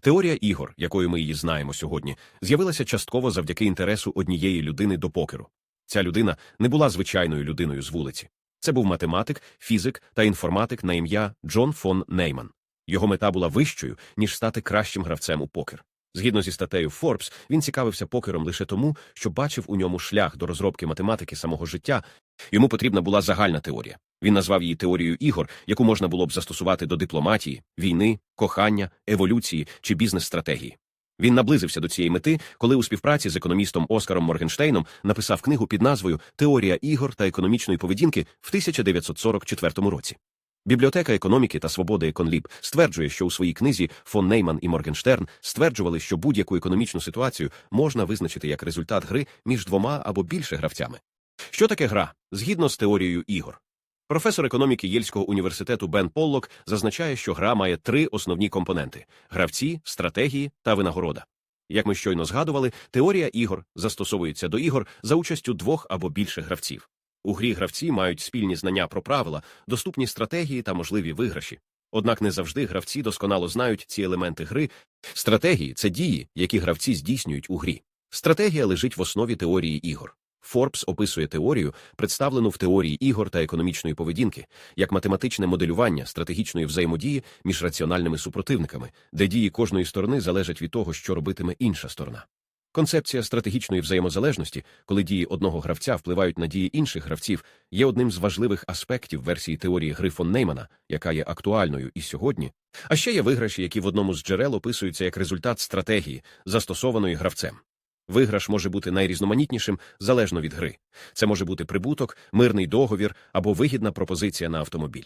Теорія ігор, якою ми її знаємо сьогодні, з'явилася частково завдяки інтересу однієї людини до покеру. Ця людина не була звичайною людиною з вулиці. Це був математик, фізик та інформатик на ім'я Джон фон Нейман. Його мета була вищою, ніж стати кращим гравцем у покер. Згідно зі статтею Forbes, він цікавився покером лише тому, що бачив у ньому шлях до розробки математики самого життя. Йому потрібна була загальна теорія. Він назвав її теорією ігор, яку можна було б застосувати до дипломатії, війни, кохання, еволюції чи бізнес-стратегії. Він наблизився до цієї мети, коли у співпраці з економістом Оскаром Моргенштейном написав книгу під назвою Теорія ігор та економічної поведінки в 1944 році. Бібліотека економіки та свободи Еконліб стверджує, що у своїй книзі фон Нейман і Моргенштерн стверджували, що будь-яку економічну ситуацію можна визначити як результат гри між двома або більше гравцями. Що таке гра? Згідно з теорією ігор. Професор економіки Єльського університету Бен Поллок зазначає, що гра має три основні компоненти гравці, стратегії та винагорода. Як ми щойно згадували, теорія ігор застосовується до ігор за участю двох або більше гравців. У грі гравці мають спільні знання про правила, доступні стратегії та можливі виграші. Однак не завжди гравці досконало знають ці елементи гри. Стратегії це дії, які гравці здійснюють у грі. Стратегія лежить в основі теорії ігор. Форбс описує теорію, представлену в теорії ігор та економічної поведінки, як математичне моделювання стратегічної взаємодії між раціональними супротивниками, де дії кожної сторони залежать від того, що робитиме інша сторона. Концепція стратегічної взаємозалежності, коли дії одного гравця впливають на дії інших гравців, є одним з важливих аспектів версії теорії гри фон Неймана, яка є актуальною і сьогодні. А ще є виграші, які в одному з джерел описуються як результат стратегії, застосованої гравцем. Виграш може бути найрізноманітнішим залежно від гри. Це може бути прибуток, мирний договір або вигідна пропозиція на автомобіль.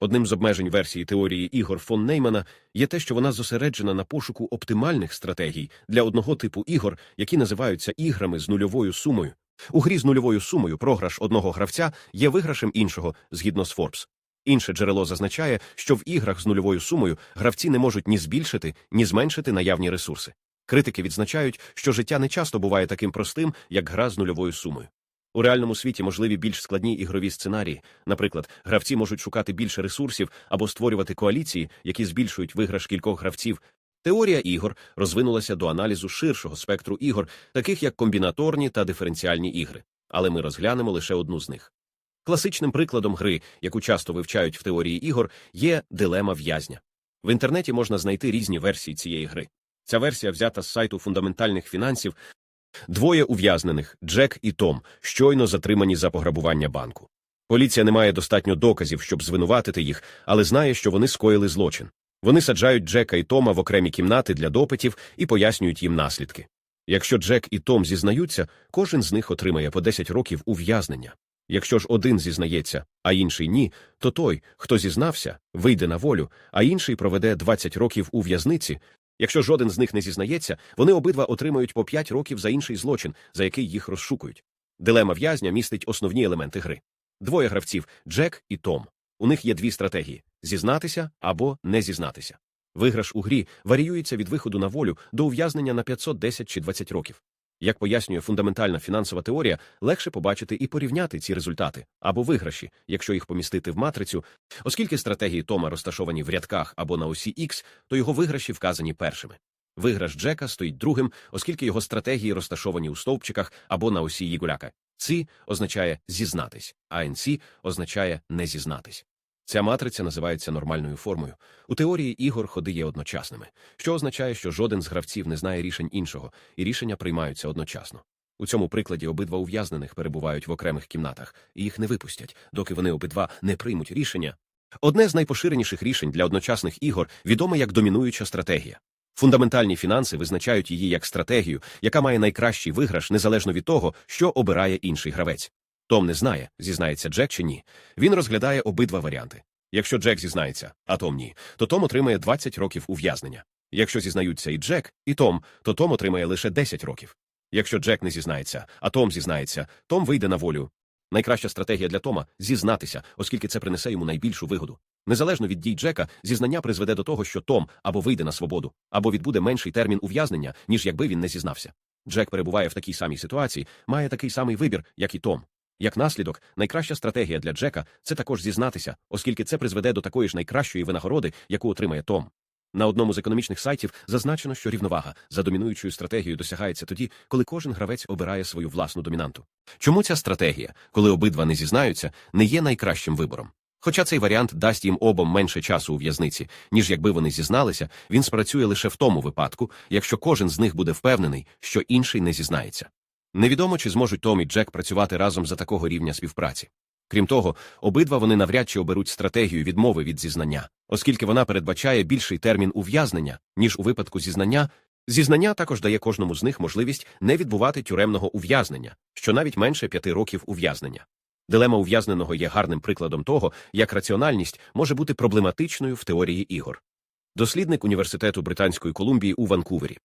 Одним з обмежень версії теорії ігор фон Неймана є те, що вона зосереджена на пошуку оптимальних стратегій для одного типу ігор, які називаються іграми з нульовою сумою. У грі з нульовою сумою програш одного гравця є виграшем іншого згідно з Forbes. Інше джерело зазначає, що в іграх з нульовою сумою гравці не можуть ні збільшити, ні зменшити наявні ресурси. Критики відзначають, що життя не часто буває таким простим, як гра з нульовою сумою. У реальному світі можливі більш складні ігрові сценарії. Наприклад, гравці можуть шукати більше ресурсів або створювати коаліції, які збільшують виграш кількох гравців. Теорія ігор розвинулася до аналізу ширшого спектру ігор, таких як комбінаторні та диференціальні ігри, але ми розглянемо лише одну з них. Класичним прикладом гри, яку часто вивчають в теорії ігор, є дилема в'язня. В інтернеті можна знайти різні версії цієї гри. Ця версія взята з сайту фундаментальних фінансів. Двоє ув'язнених Джек і Том, щойно затримані за пограбування банку. Поліція не має достатньо доказів, щоб звинуватити їх, але знає, що вони скоїли злочин. Вони саджають Джека і Тома в окремі кімнати для допитів і пояснюють їм наслідки. Якщо Джек і Том зізнаються, кожен з них отримає по 10 років ув'язнення. Якщо ж один зізнається, а інший ні, то той, хто зізнався, вийде на волю, а інший проведе 20 років у в'язниці, Якщо жоден з них не зізнається, вони обидва отримають по 5 років за інший злочин, за який їх розшукують. Дилема в'язня містить основні елементи гри. Двоє гравців Джек і Том. У них є дві стратегії зізнатися або не зізнатися. Виграш у грі варіюється від виходу на волю до ув'язнення на 510 чи 20 років. Як пояснює фундаментальна фінансова теорія, легше побачити і порівняти ці результати або виграші, якщо їх помістити в матрицю, оскільки стратегії Тома розташовані в рядках або на осі X, то його виграші вказані першими. Виграш Джека стоїть другим, оскільки його стратегії розташовані у стовпчиках або на осі Єгуляка. Ці означає зізнатись, а НС означає не зізнатись. Ця матриця називається нормальною формою. У теорії ігор ходи є одночасними, що означає, що жоден з гравців не знає рішень іншого, і рішення приймаються одночасно. У цьому прикладі обидва ув'язнених перебувають в окремих кімнатах, і їх не випустять, доки вони обидва не приймуть рішення. Одне з найпоширеніших рішень для одночасних ігор відоме як домінуюча стратегія. Фундаментальні фінанси визначають її як стратегію, яка має найкращий виграш незалежно від того, що обирає інший гравець. Том не знає, зізнається Джек чи ні. Він розглядає обидва варіанти. Якщо Джек зізнається, а Том ні, то Том отримає 20 років ув'язнення. Якщо зізнаються і Джек, і Том, то Том отримає лише 10 років. Якщо Джек не зізнається, а Том зізнається, Том вийде на волю. Найкраща стратегія для Тома зізнатися, оскільки це принесе йому найбільшу вигоду. Незалежно від дій Джека, зізнання призведе до того, що Том або вийде на свободу, або відбуде менший термін ув'язнення, ніж якби він не зізнався. Джек перебуває в такій самій ситуації, має такий самий вибір, як і Том. Як наслідок, найкраща стратегія для Джека це також зізнатися, оскільки це призведе до такої ж найкращої винагороди, яку отримає Том. На одному з економічних сайтів зазначено, що рівновага за домінуючою стратегією досягається тоді, коли кожен гравець обирає свою власну домінанту. Чому ця стратегія, коли обидва не зізнаються, не є найкращим вибором? Хоча цей варіант дасть їм обом менше часу у в'язниці, ніж якби вони зізналися, він спрацює лише в тому випадку, якщо кожен з них буде впевнений, що інший не зізнається. Невідомо, чи зможуть Том і Джек працювати разом за такого рівня співпраці. Крім того, обидва вони навряд чи оберуть стратегію відмови від зізнання, оскільки вона передбачає більший термін ув'язнення, ніж у випадку зізнання. Зізнання також дає кожному з них можливість не відбувати тюремного ув'язнення, що навіть менше п'яти років ув'язнення. Дилема ув'язненого є гарним прикладом того, як раціональність може бути проблематичною в теорії ігор. Дослідник університету Британської Колумбії у Ванкувері.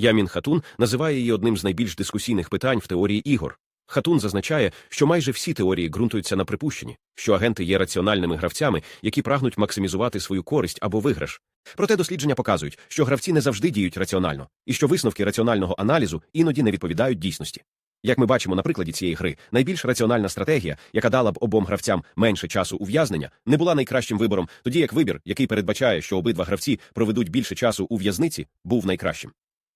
Ямін Хатун називає її одним з найбільш дискусійних питань в теорії ігор. Хатун зазначає, що майже всі теорії ґрунтуються на припущенні, що агенти є раціональними гравцями, які прагнуть максимізувати свою користь або виграш. Проте дослідження показують, що гравці не завжди діють раціонально, і що висновки раціонального аналізу іноді не відповідають дійсності. Як ми бачимо на прикладі цієї гри, найбільш раціональна стратегія, яка дала б обом гравцям менше часу ув'язнення, не була найкращим вибором, тоді як вибір, який передбачає, що обидва гравці проведуть більше часу у в'язниці, був найкращим.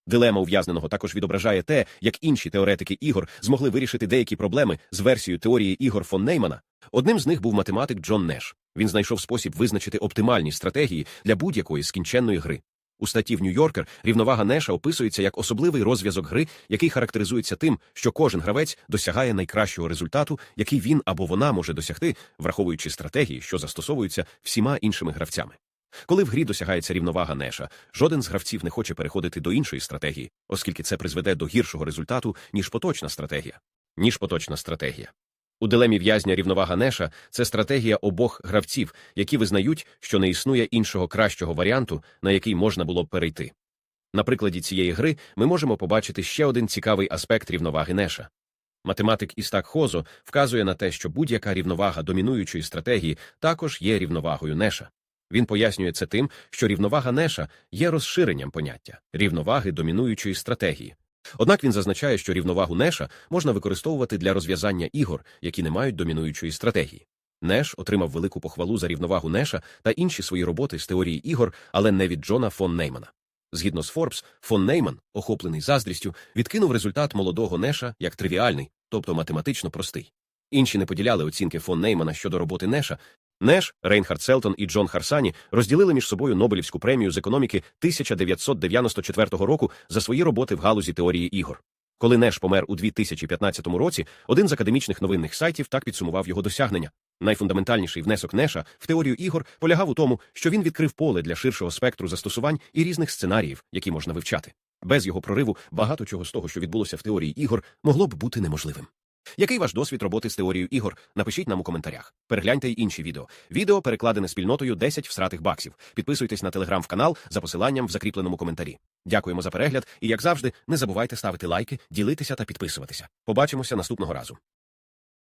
Дилема ув'язненого також відображає те, як інші теоретики ігор змогли вирішити деякі проблеми з версією теорії ігор фон Неймана. Одним з них був математик Джон Неш. Він знайшов спосіб визначити оптимальні стратегії для будь-якої скінченної гри. У статті в Нью-Йоркер рівновага Неша описується як особливий розв'язок гри, який характеризується тим, що кожен гравець досягає найкращого результату, який він або вона може досягти, враховуючи стратегії, що застосовуються всіма іншими гравцями. Коли в грі досягається рівновага Неша, жоден з гравців не хоче переходити до іншої стратегії, оскільки це призведе до гіршого результату, ніж поточна стратегія. Ніж поточна стратегія. У дилемі в'язня рівновага Неша це стратегія обох гравців, які визнають, що не існує іншого кращого варіанту, на який можна було б перейти. На прикладі цієї гри ми можемо побачити ще один цікавий аспект рівноваги Неша. Математик Істак Хозо вказує на те, що будь-яка рівновага домінуючої стратегії також є рівновагою Неша. Він пояснює це тим, що рівновага Неша є розширенням поняття рівноваги домінуючої стратегії. Однак він зазначає, що рівновагу Неша можна використовувати для розв'язання ігор, які не мають домінуючої стратегії. Неш отримав велику похвалу за рівновагу Неша та інші свої роботи з теорії ігор, але не від Джона фон Неймана. Згідно з Форбс, фон Нейман, охоплений заздрістю, відкинув результат молодого Неша як тривіальний, тобто математично простий. Інші не поділяли оцінки фон Неймана щодо роботи Неша. Неш, Рейнхард Селтон і Джон Харсані розділили між собою Нобелівську премію з економіки 1994 року за свої роботи в галузі теорії ігор. Коли Неш помер у 2015 році, один з академічних новинних сайтів так підсумував його досягнення. Найфундаментальніший внесок Неша в теорію ігор полягав у тому, що він відкрив поле для ширшого спектру застосувань і різних сценаріїв, які можна вивчати. Без його прориву багато чого з того, що відбулося в теорії ігор, могло б бути неможливим. Який ваш досвід роботи з теорією ігор? Напишіть нам у коментарях. Перегляньте й інші відео. Відео перекладене спільнотою 10 всратих баксів. Підписуйтесь на телеграм-канал за посиланням в закріпленому коментарі. Дякуємо за перегляд і, як завжди, не забувайте ставити лайки, ділитися та підписуватися. Побачимося наступного разу.